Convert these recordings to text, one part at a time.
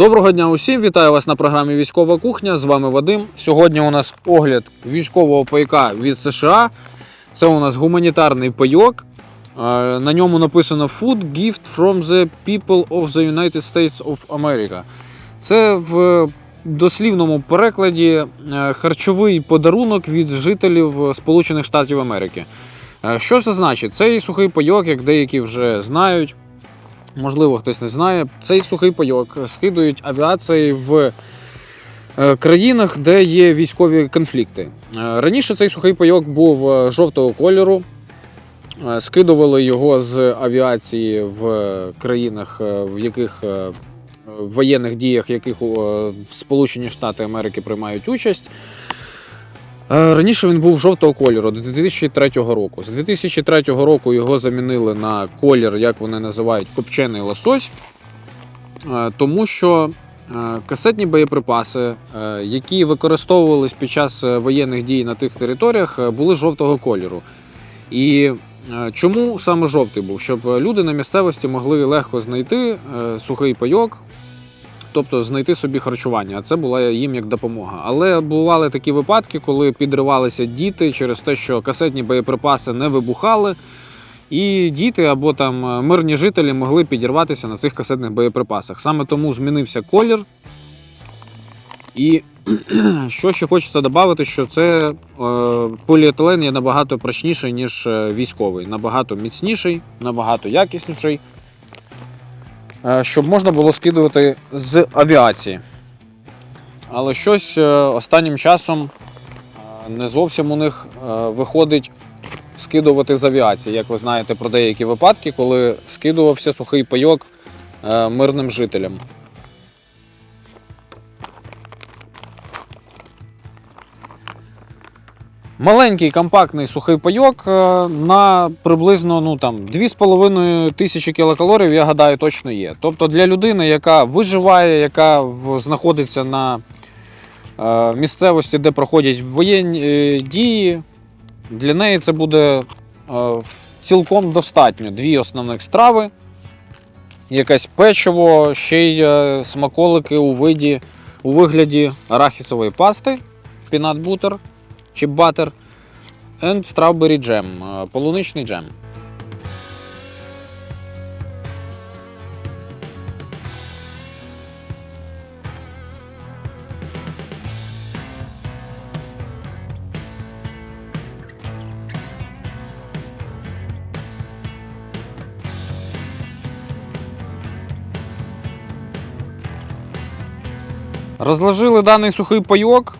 Доброго дня усім! Вітаю вас на програмі Військова кухня. З вами Вадим. Сьогодні у нас огляд військового пайка від США. Це у нас гуманітарний пайок. На ньому написано Food Gift from the People of the United States of America. Це в дослівному перекладі е, харчовий подарунок від жителів Сполучених Штатів Америки. Е, Що це значить? Цей сухий пайок, як деякі вже знають, можливо, хтось не знає, цей сухий пайок скидують авіації в е, країнах, де є військові конфлікти. Е, Раніше цей сухий пайок був е, жовтого кольору. Скидували його з авіації в країнах, в яких в воєнних діях, яких е, Сполучені Штати Америки приймають участь. Е, Раніше він був жовтого кольору до 2003 року. З 2003 року його замінили на колір, як вони називають, копчений лосось, Е, тому що е, касетні боєприпаси, які використовувались під час воєнних дій на тих територіях, були жовтого кольору. І чому саме жовтий був? Щоб люди на місцевості могли легко знайти сухий пайок, тобто знайти собі харчування. А це була їм як допомога. Але бували такі випадки, коли підривалися діти через те, що касетні боєприпаси не вибухали. І діти або там е, мирні жителі могли підірватися на цих касетних боєприпасах. Саме тому змінився колір. І що ще хочеться додати, що це е, поліетилен є набагато прочніший, ніж е, військовий, набагато міцніший, набагато якісніший, щоб можна було скидувати з авіації. Але щось е, останнім часом е, не зовсім у них е, виходить скидувати з авіації. Як ви знаєте про деякі випадки, коли скидувався сухий пайок е, мирним жителям. Маленький компактний сухий пайок е, на приблизно ну, там, 2,5 тисячі кілокалорій, я гадаю, точно є. Тобто для людини, яка виживає, яка знаходиться на е, місцевості, де проходять воєнні е, дії, для неї це буде цілком достатньо. Дві основних страви, якесь печиво, ще й смаколики у, виді, у вигляді арахісової пасти, peanut butter, and strawberry е, полуничний джем. Розложили даний сухий пайок,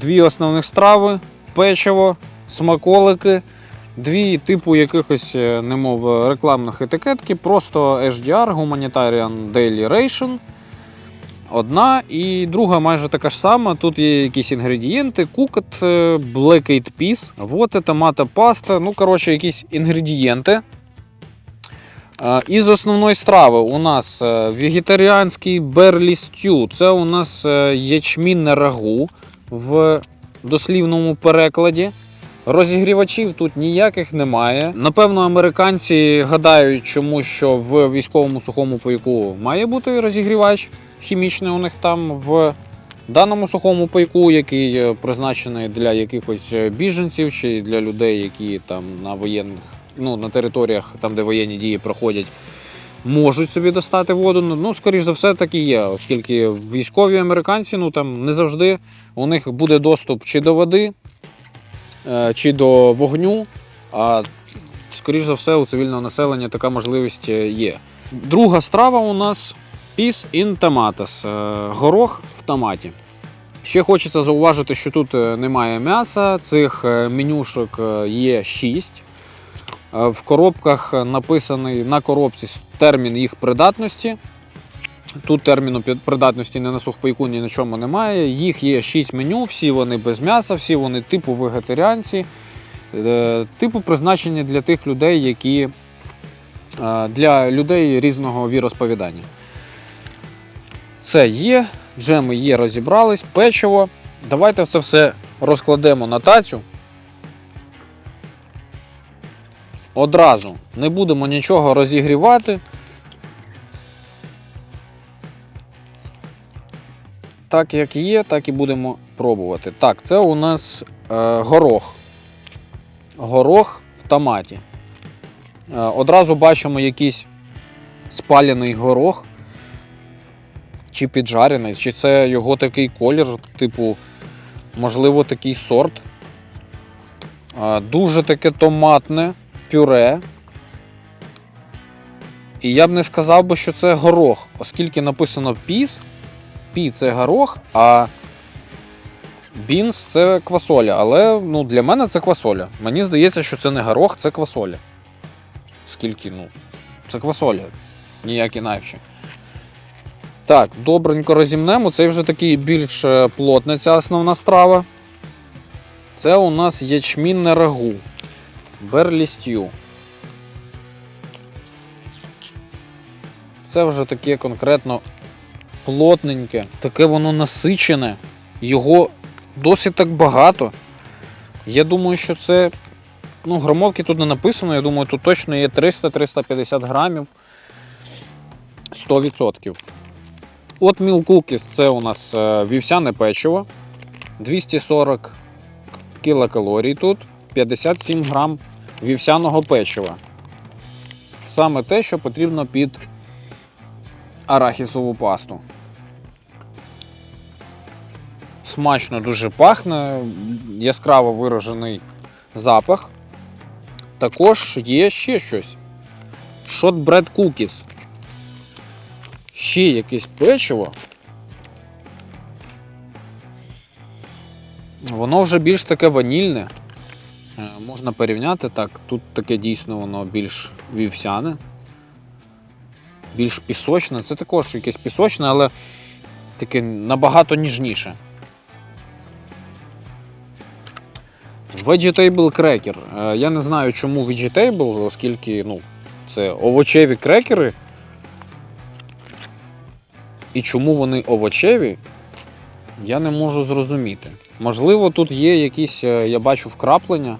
дві основних страви, печиво, смаколики, дві типу якихось, е, немов рекламних етикетки, просто HDR, Humanitarian Daily Ration. Одна і друга майже така ж сама. Тут є якісь інгредієнти, кукет, е, black eyed peas, воти, томата, паста. Ну, коротше, якісь інгредієнти. Е, Із основної страви у нас е, вегетаріанський берлі стю. Це у нас е, ячмінне рагу в дослівному перекладі. Розігрівачів тут ніяких немає. Напевно, американці гадають, чому що в військовому сухому пайку має бути розігрівач хімічний у них там в даному сухому пайку, який е, призначений для якихось е, біженців чи для людей, які там на воєнних, ну на територіях, там де воєнні дії проходять, можуть собі достати воду. Ну, скоріш за все, так і є, оскільки військові американці, ну там не завжди у них буде доступ чи до води, е, чи до вогню. А скоріш за все, у цивільного населення така можливість е, є. Друга страва у нас Peas in tomatoes, е, горох в томаті. Ще хочеться зауважити, що тут немає м'яса, цих менюшок є 6. Е, В коробках написаний на коробці термін їх придатності. Тут терміну придатності ні на сухпайку, ні на чому немає. Їх є 6 меню, всі вони без м'яса, всі вони типу вегетаріанці, е, типу призначені для тих людей, які е, для людей різного віросповідання. Це є, джеми є, розібрались, печиво. Давайте це все розкладемо на тацю. Одразу не будемо нічого розігрівати. так як є, так і будемо пробувати. Так, це у нас е, горох. Горох в томаті. Е, одразу бачимо якийсь спалений горох. Чи піджарений, чи це його такий колір, типу, можливо, такий сорт. Е, дуже таке томатне пюре. І я б не сказав би, що це горох, оскільки написано піс. Пі це горох, а бінс це квасоля. Але ну, для мене це квасоля. Мені здається, що це не горох, це квасоля. Скільки, ну, це квасоля. Ніяк інакше. Так, добренько розімнемо. Це вже такий більш е, плотна ця основна страва. Це у нас ячмінне рагу. Берлістю. Це вже таке конкретно плотненьке, таке воно насичене, його досить так багато. Я думаю, що це. Ну, грамовки тут не написано, я думаю, тут точно є 300-350 грамів. 100%. От Cookies це у нас е, вівсяне печиво. 240 кілокалорій тут, 57 грам вівсяного печива. Саме те, що потрібно під арахісову пасту. Смачно дуже пахне, яскраво виражений запах. Також є ще щось. Shotbread cookies. Ще якесь печиво. Воно вже більш таке ванільне. Е, Можна порівняти так. Тут таке дійсно воно більш вівсяне більш пісочне. Це також якесь пісочне, але таке набагато ніжніше. Vegetable крекер. Я не знаю, чому vegetable, оскільки ну, це овочеві крекери. І чому вони овочеві, я не можу зрозуміти. Можливо, тут є якісь, е, я бачу, вкраплення.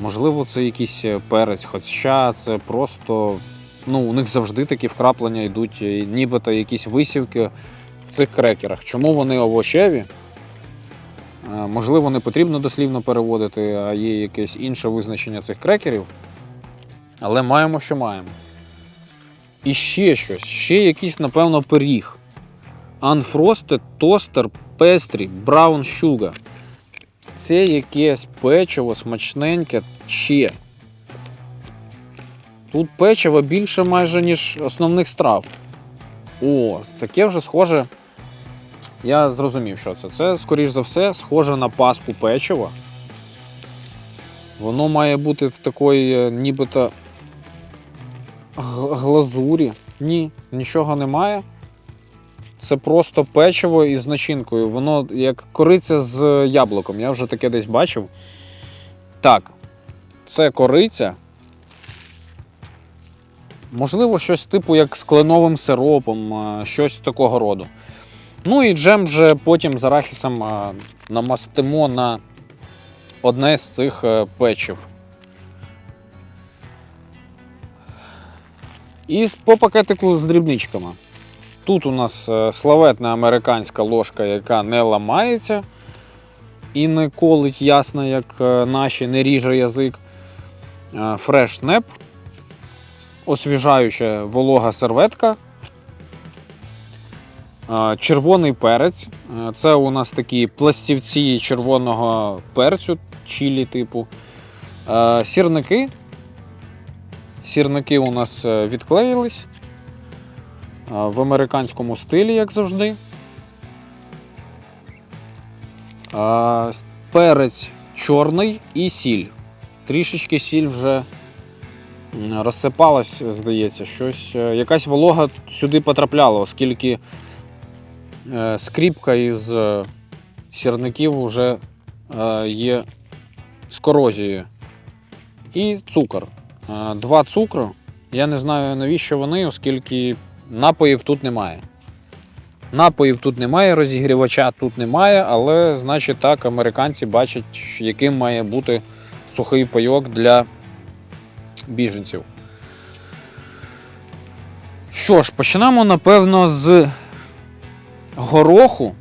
Можливо, це якийсь е, перець, хоча це просто ну, у них завжди такі вкраплення йдуть, нібито якісь висівки в цих крекерах. Чому вони овочеві? Е, Можливо, не потрібно дослівно переводити, а є якесь інше визначення цих крекерів. Але маємо, що маємо. І ще щось, ще якийсь, напевно, пиріг. Unfrosted Toaster Pastry Brown Sugar. Це якесь печиво смачненьке ще. Тут печиво більше майже, ніж основних страв. О, таке вже схоже. Я зрозумів, що це. Це, скоріш за все, схоже на паску печива. Воно має бути в такої е, нібито глазурі. Ні, нічого немає. Це просто печиво із начинкою. Воно як кориця з яблуком. Я вже таке десь бачив. Так, це кориця. Можливо, щось типу як з кленовим сиропом, щось такого роду. Ну і джем вже потім з арахісом намастимо на одне з цих е, печив. І по пакетику з дрібничками. Тут у нас е, славетна американська ложка, яка не ламається і не колить ясно, як е, наші, не ріже язик. Е, Fresh Nap освіжаюча волога серветка. Червоний перець. Це у нас такі пластівці червоного перцю, чилі типу. Сірники. Сірники у нас відклеїлись. В американському стилі, як завжди. Перець чорний і сіль. Трішечки сіль вже розсипалась, здається, щось. е, Якась волога сюди потрапляла, оскільки е, скріпка із е, сірників вже є з корозією. І цукор. Два цукру. Я не знаю навіщо вони, оскільки напоїв тут немає. Напоїв тут немає, розігрівача тут немає, але значить так, американці бачать, яким має бути сухий пайок для біженців. Що ж, почнемо, напевно, з гороху,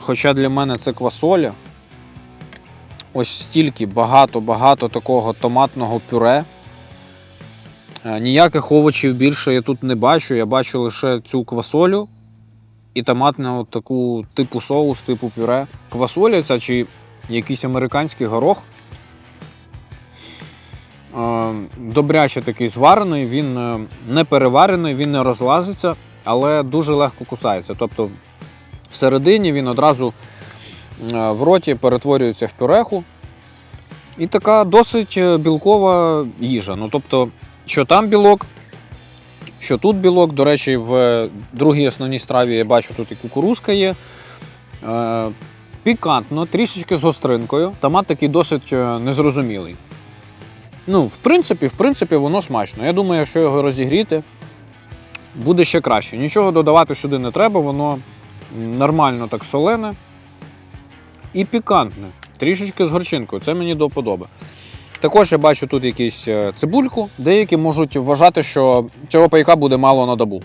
хоча для мене це квасоля. Ось стільки багато-багато такого томатного пюре. Е, Ніяких овочів більше я тут не бачу. Я бачу лише цю квасолю і томатну таку типу соус, типу пюре. Квасоля ця чи якийсь американський горох. Е, Добряче такий зварений, він е, не переварений, він не розлазиться, але дуже легко кусається. Тобто всередині він одразу в роті перетворюється в пюреху. І така досить білкова їжа. Ну, тобто, що там білок, що тут білок. До речі, в другій основній страві я бачу, тут і кукурузка є. Е, Пікантно, трішечки з гостринкою. Томат такий досить е, незрозумілий. Ну, в принципі, в принципі, воно смачно. Я думаю, якщо його розігріти, буде ще краще. Нічого додавати сюди не треба, воно нормально так солене і пікантне. Трішечки з горчинкою. Це мені до вподоби. Також я бачу тут якусь е, цибульку. Деякі можуть вважати, що цього пайка буде мало на добу.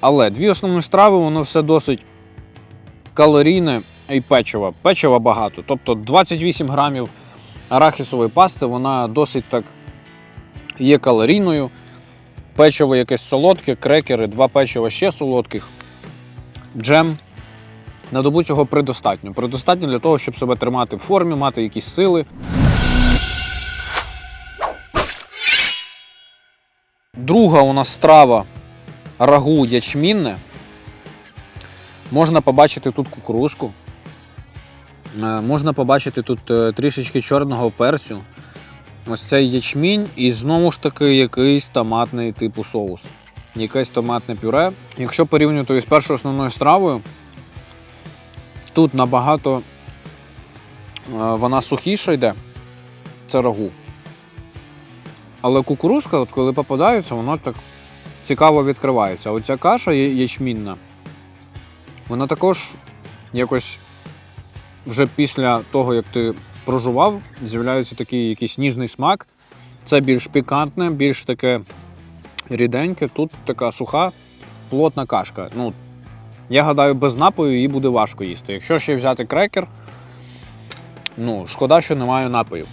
Але дві основні страви, воно все досить калорійне і печиво. Печива багато. Тобто 28 грамів арахісової пасти, вона досить так є калорійною. Печиво якесь солодке, крекери, два печива ще солодких, джем. На добу цього предостатньо. Предостатньо для того, щоб себе тримати в формі, мати якісь сили. Друга у нас страва рагу ячмінне. Можна побачити тут кукурузку. Е, Можна побачити тут е, трішечки чорного перцю. Ось цей ячмінь і знову ж таки якийсь томатний типу соус. Якесь томатне пюре. Якщо порівнювати із першою основною стравою, тут набагато е, вона сухіша йде. Це рагу. Але кукурузка, от коли попадається, вона так цікаво відкривається. Оця каша ячмінна, вона також якось вже після того, як ти прожував, з'являється такий якийсь ніжний смак. Це більш пікантне, більш таке ріденьке. Тут така суха, плотна кашка. Ну, я гадаю, без напою її буде важко їсти. Якщо ще взяти крекер, ну, шкода, що немає напою.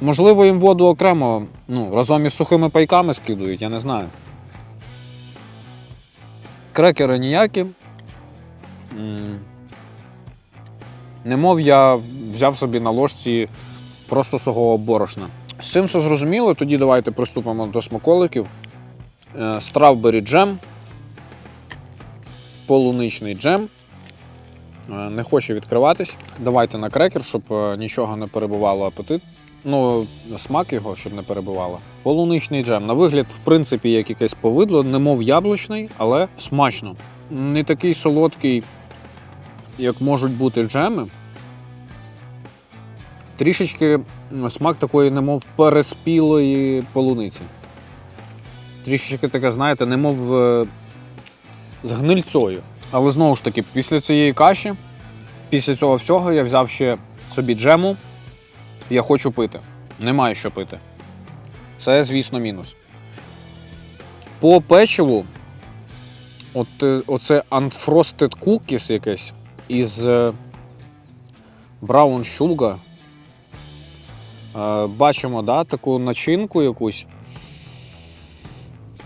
Можливо, їм воду окремо, ну, разом із сухими пайками скидують, я не знаю. Крекери ніякі. Немов я взяв собі на ложці просто сухого борошна. З цим все зрозуміло, тоді давайте приступимо до смаколиків. Стравбері джем, полуничний джем. Е, Не хоче відкриватись. Давайте на крекер, щоб е, нічого не перебувало апетит. Ну, смак його, щоб не перебувало. Полуничний джем. На вигляд, в принципі, як якесь повидло, немов яблучний, але смачно. Не такий солодкий, як можуть бути джеми. Трішечки смак такої, немов переспілої полуниці. Трішечки таке, знаєте, немов е, з гнильцою. Але знову ж таки, після цієї каші, після цього всього я взяв ще собі джему. Я хочу пити. Немає що пити. Це, звісно, мінус. По печиву, от, е, оце unfrosted cookies якесь із е, Brown Sugar. Е, Бачимо, да, таку начинку якусь.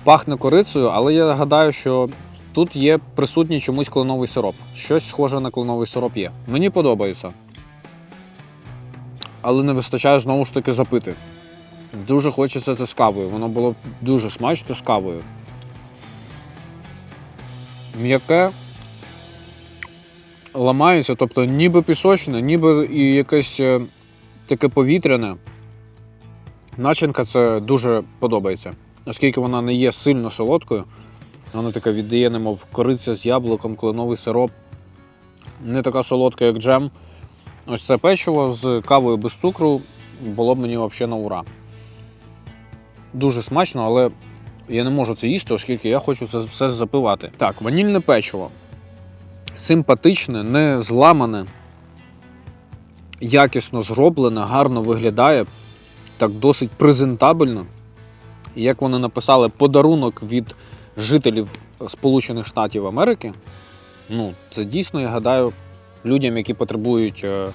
Пахне корицею, але я гадаю, що тут є присутній чомусь кленовий сироп. Щось схоже на кленовий сироп є. Мені подобається. Але не вистачає знову ж таки запити. Дуже хочеться це з кавою. Воно було дуже смачно з кавою. М'яке ламається, тобто ніби пісочне, ніби і якесь е, таке повітряне. Начинка це дуже подобається. Оскільки вона не є сильно солодкою, вона така віддає, немов кориця з яблуком, кленовий сироп. Не така солодка, як джем. Ось це печиво з кавою без цукру було б мені взагалі на ура. Дуже смачно, але я не можу це їсти, оскільки я хочу це все запивати. Так, ванільне печиво. Симпатичне, не зламане, якісно зроблене, гарно виглядає, так досить презентабельно. Як вони написали, подарунок від жителів Сполучених Штатів Америки, ну, це дійсно, я гадаю, людям, які потребують е,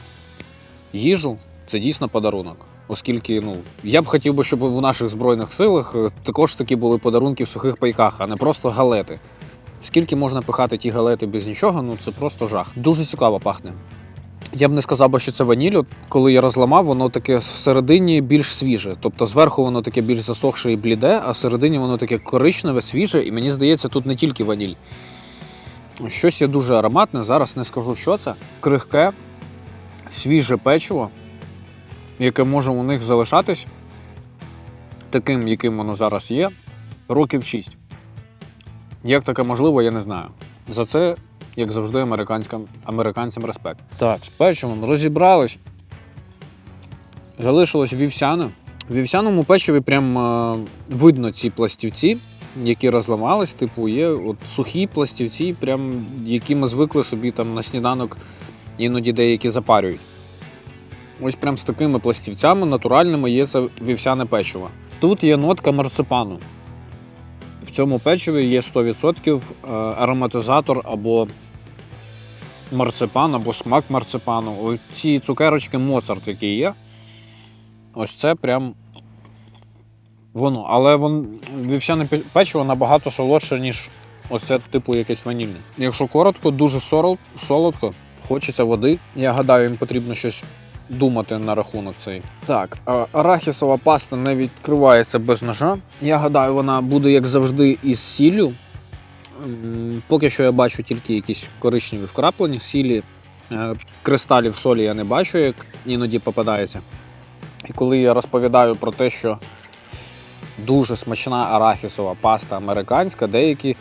їжу, це дійсно подарунок. Оскільки ну, я б хотів би, щоб у наших Збройних силах е, також такі були подарунки в сухих пайках, а не просто галети. Скільки можна пихати ті галети без нічого, ну це просто жах. Дуже цікаво пахне. Я б не сказав, би, що це ваніль. Коли я розламав, воно таке всередині більш свіже. Тобто зверху воно таке більш засохше і бліде, а всередині воно таке коричневе, свіже, і мені здається, тут не тільки ваніль. Щось є дуже ароматне, зараз не скажу, що це. Крихке, свіже печиво, яке може у них залишатись таким, яким воно зараз є, років 6. Як таке можливо, я не знаю. За це, як завжди, американським, американцям респект. Так, з печивом розібрались. Залишилось вівсяне. В вівсяному печиві прям е, видно ці пластівці, які розламались. Типу, є от сухі пластівці, прям, які ми звикли собі там на сніданок іноді деякі запарюють. Ось прям з такими пластівцями натуральними є це вівсяне печиво. Тут є нотка марципану. В цьому печиві є 100% е, ароматизатор або марципан, або смак марципану. Ці цукерочки Моцарт, які є. Ось це прям воно. Але вон, вівсяне печиво набагато солодше, ніж ось це типу якесь ванільне. Якщо коротко, дуже солодко, хочеться води. Я гадаю, їм потрібно щось думати на рахунок цей. Так, арахісова паста не відкривається без ножа. Я гадаю, вона буде, як завжди, із сіллю. Поки що я бачу тільки якісь коричневі вкраплення, сілі, е, кристалів солі я не бачу, як іноді попадається. І коли я розповідаю про те, що дуже смачна арахісова паста американська, деякі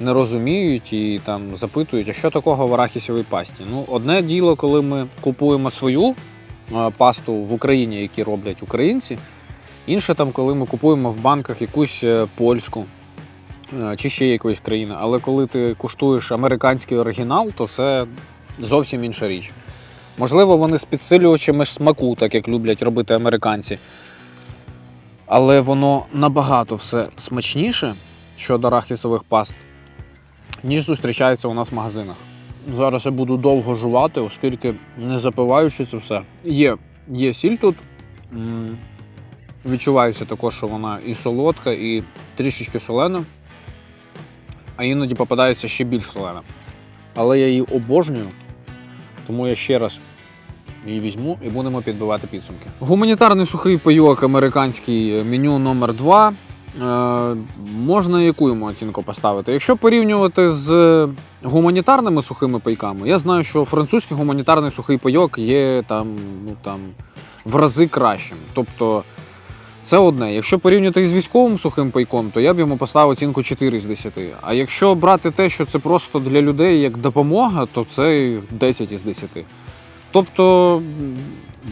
не розуміють і там запитують, а що такого в арахісовій пасті. Ну, одне діло, коли ми купуємо свою е, пасту в Україні, які роблять українці. Інше там, коли ми купуємо в банках якусь е, польську е, чи ще якоїсь країни. Але коли ти куштуєш американський оригінал, то це зовсім інша річ. Можливо, вони з підсилювачами смаку, так як люблять робити американці. Але воно набагато все смачніше щодо арахісових паст, ніж зустрічається у нас в магазинах. Зараз я буду довго жувати, оскільки не запиваючи це все. Є, є сіль тут. Відчувається також, що вона і солодка, і трішечки солена. А іноді попадається ще більш солена. Але я її обожнюю, тому я ще раз її візьму і будемо підбивати підсумки. Гуманітарний сухий пайок американський меню номер 2 Е, можна яку йому оцінку поставити? Якщо порівнювати з гуманітарними сухими пайками, я знаю, що французький гуманітарний сухий пайок є там, ну, там, в рази кращим. Тобто це одне. Якщо порівнювати із військовим сухим пайком, то я б йому поставив оцінку 4 з 10. А якщо брати те, що це просто для людей як допомога, то це 10 із 10. Тобто,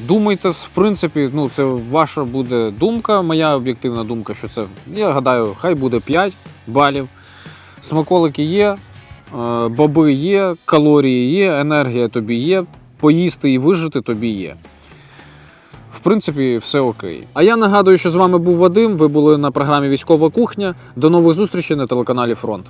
думайте, в принципі, ну, це ваша буде думка, моя об'єктивна думка, що це, я гадаю, хай буде 5 балів. Смаколики є, е, боби є, калорії є, енергія тобі є, поїсти і вижити тобі є. В принципі, все окей. А я нагадую, що з вами був Вадим. Ви були на програмі Військова кухня. До нових зустрічей на телеканалі Фронт.